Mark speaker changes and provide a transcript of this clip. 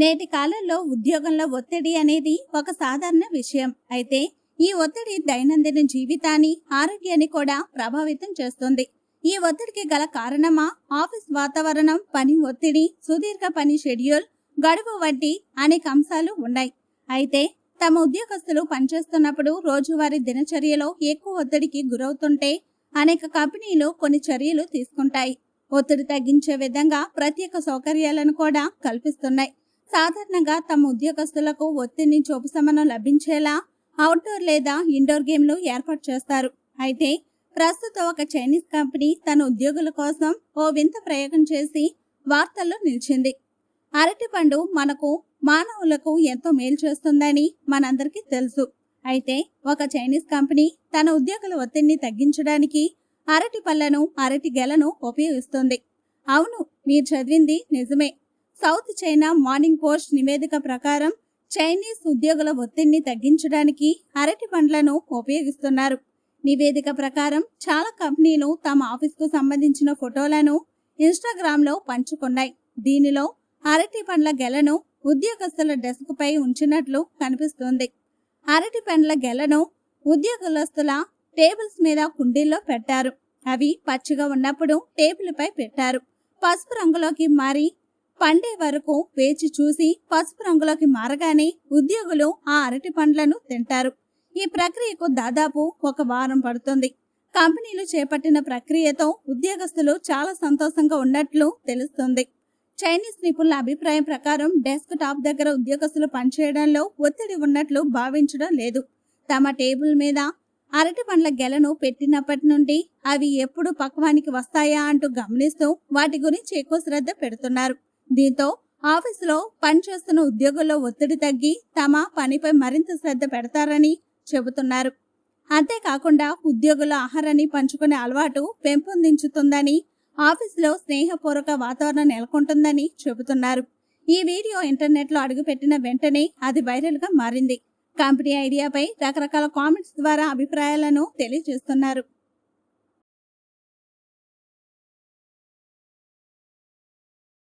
Speaker 1: నేటి కాలంలో ఉద్యోగంలో ఒత్తిడి అనేది ఒక సాధారణ విషయం. అయితే ఈ ఒత్తిడి దైనందిన జీవితాన్ని ఆరోగ్యాన్ని కూడా ప్రభావితం చేస్తుంది. ఈ ఒత్తిడికి గల కారణమా? ఆఫీస్ వాతావరణం పని ఒత్తిడి సుదీర్ఘ పని షెడ్యూల్ గడువు వంటి అనేక అంశాలు ఉన్నాయి. అయితే తమ ఉద్యోగస్తులు పనిచేస్తున్నప్పుడు రోజువారీ దినచర్యలో ఎక్కువ ఒత్తిడికి గురవుతుంటే అనేక కంపెనీలు కొన్ని చర్యలు తీసుకుంటాయి. ఒత్తిడి తగ్గించే విధంగా ప్రత్యేక సౌకర్యాలను కూడా కల్పిస్తున్నాయి. సాధారణంగా తమ ఉద్యోగస్తులకు ఒత్తిడి నుంచి ఉపశమనం లభించేలా అవుట్డోర్ లేదా ఇండోర్ గేమ్లు ఏర్పాటు చేస్తారు. అయితే ప్రస్తుతం ఒక చైనీస్ కంపెనీ తన ఉద్యోగుల కోసం ఓ వింత ప్రయోగం చేసి వార్తల్లో నిలిచింది. అరటిపండు మనకు మానవులకు ఎంతో మేలు చేస్తుందని మనందరికీ తెలుసు. అయితే ఒక చైనీస్ కంపెనీ తన ఉద్యోగుల ఒత్తిడిని తగ్గించడానికి అరటి పళ్ళను అరటి గెలను ఉపయోగిస్తుంది. అవును మీరు చదివింది నిజమే. సౌత్ చైనా మార్నింగ్ పోస్ట్ నివేదిక ప్రకారం చైనీస్ ఉద్యోగుల ఒత్తిడిని తగ్గించడానికి అరటి పండ్లను ఉపయోగిస్తున్నారు. నివేదిక ప్రకారం చాలా కంపెనీలు తమ ఆఫీస్కు సంబంధించిన ఫోటోలను ఇన్స్టాగ్రామ్లో పంచుకున్నాయి. దీనిలో అరటి పండ్ల గెలను ఉద్యోగస్తుల డెస్క్పై ఉంచినట్లు కనిపిస్తుంది. అరటి పండ్ల గెలను ఉద్యోగస్తుల టేబుల్స్ మీద కుండీల్లో పెట్టారు. అవి పచ్చిగా ఉన్నప్పుడు టేబుల్పై పెట్టారు. పసుపు రంగులోకి మారి పండే వరకు వేచి చూసి పసుపు రంగులోకి మారగానే ఉద్యోగులు ఆ అరటి పండ్లను తింటారు. ఈ ప్రక్రియకు దాదాపు ఒక వారం పడుతుంది. కంపెనీలు చేపట్టిన ప్రక్రియతో ఉద్యోగస్తులు చాలా సంతోషంగా ఉన్నట్లు తెలుస్తుంది. చైనీస్ నిపుణుల అభిప్రాయం ప్రకారం డెస్క్ టాప్ దగ్గర ఉద్యోగస్తులు పనిచేయడంలో ఒత్తిడి ఉన్నట్లు భావించడం లేదు. తమ టేబుల్ మీద అరటి పండ్ల గెలను పెట్టినప్పటి నుండి అవి ఎప్పుడు పక్వానికి వస్తాయా అంటూ గమనిస్తూ వాటి గురించి ఎక్కువ శ్రద్ధ పెడుతున్నారు. దీంతో ఆఫీసులో పనిచేస్తున్న ఉద్యోగుల్లో ఒత్తిడి తగ్గి తమ పనిపై మరింత శ్రద్ధ పెడతారని చెబుతున్నారు. అంతేకాకుండా ఉద్యోగుల ఆహారాన్ని పంచుకునే అలవాటు పెంపొందించుతుందని ఆఫీసులో స్నేహపూర్వక వాతావరణం నెలకొంటుందని చెబుతున్నారు. ఈ వీడియో ఇంటర్నెట్లో అడుగుపెట్టిన వెంటనే అది వైరల్గా మారింది. కంపెనీ ఐడియాపై రకరకాల కామెంట్స్ ద్వారా అభిప్రాయాలను తెలియజేస్తున్నారు.